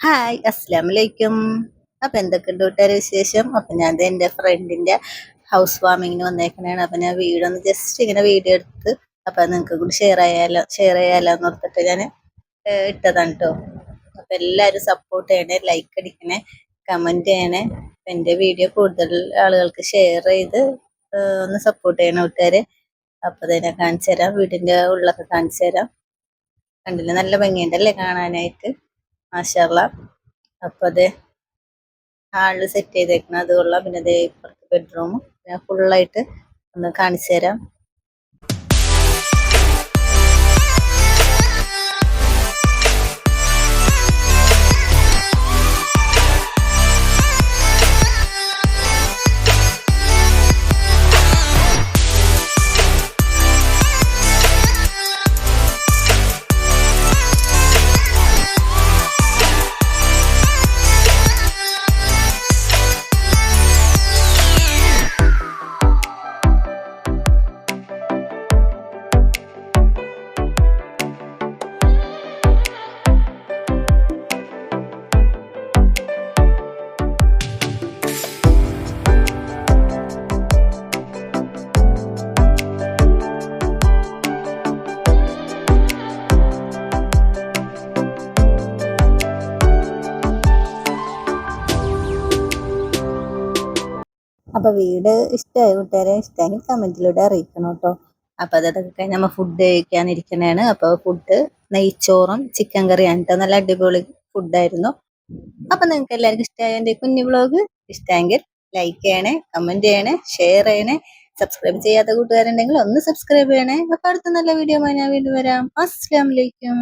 Hi അസ്സാം വലൈക്കും അപ്പം എന്തൊക്കെയുണ്ട് കൂട്ടുകാരെ വിശേഷം? അപ്പം ഞാൻ എന്റെ ഫ്രണ്ടിന്റെ ഹൗസ് വാമിങ്ങിന് വന്നേക്കണേണ്. അപ്പം ഞാൻ വീടൊന്ന് ജസ്റ്റ് ഇങ്ങനെ വീഡിയോ എടുത്ത് അപ്പം നിങ്ങൾക്ക് കൂടി ഷെയർ ചെയ്യാലോ ഷെയർ ചെയ്യാലോ എന്ന് ഓർത്തിട്ട് ഞാൻ ഇട്ടതാണ് കേട്ടോ അപ്പം എല്ലാവരും സപ്പോർട്ട് ചെയ്യണേ ലൈക്ക് അടിക്കണേ കമന്റ് ചെയ്യണേ. അപ്പം എന്റെ വീഡിയോ കൂടുതൽ ആളുകൾക്ക് ഷെയർ ചെയ്ത് ഒന്ന് സപ്പോർട്ട് ചെയ്യണം കൂട്ടുകാരെ അപ്പം തന്നെ കാണിച്ചു തരാം. വീടിന്റെ ഉള്ളൊക്കെ കാണിച്ചു തരാം. കണ്ടില്ല? നല്ല ഭംഗിയുണ്ടല്ലേ കാണാനായിട്ട്? മാഷാള്ള. അപ്പൊ അതെ ഹാളിൽ സെറ്റ് ചെയ്തേക്കണം. അത് കൊള്ളാം. പിന്നെ അതേ ഇപ്പുറത്ത് ബെഡ്റൂം പിന്നെ ഫുള്ളായിട്ട് ഒന്ന് കാണിച്ചു തരാം. അപ്പൊ വീട് ഇഷ്ടമായി കൂട്ടുകാരെ ഇഷ്ടമായി കമന്റിലൂടെ അറിയിക്കണം കേട്ടോ. അപ്പൊ അതൊക്കെ കഴിഞ്ഞ് നമ്മ ഫുഡ് കഴിക്കാനിരിക്കണേണ്. അപ്പൊ ഫുഡ് നെയ്ച്ചോറും ചിക്കൻ കറിയാണ് കേട്ടോ നല്ല അടിപൊളി ഫുഡായിരുന്നു അപ്പൊ നിങ്ങൾക്ക് എല്ലാവർക്കും ഇഷ്ടമായ കുഞ്ഞു വ്ളോഗ് ഇഷ്ടമെങ്കിൽ ലൈക്ക് ചെയ്യണേ കമന്റ് ചെയ്യണേ ഷെയർ ചെയ്യണേ. സബ്സ്ക്രൈബ് ചെയ്യാത്ത കൂട്ടുകാരുണ്ടെങ്കിൽ ഒന്ന് സബ്സ്ക്രൈബ് ചെയ്യണേ. അപ്പൊ അടുത്ത നല്ല വീഡിയോ ഞാൻ വീണ്ടും വരാം. അസ്സലാമലൈക്കും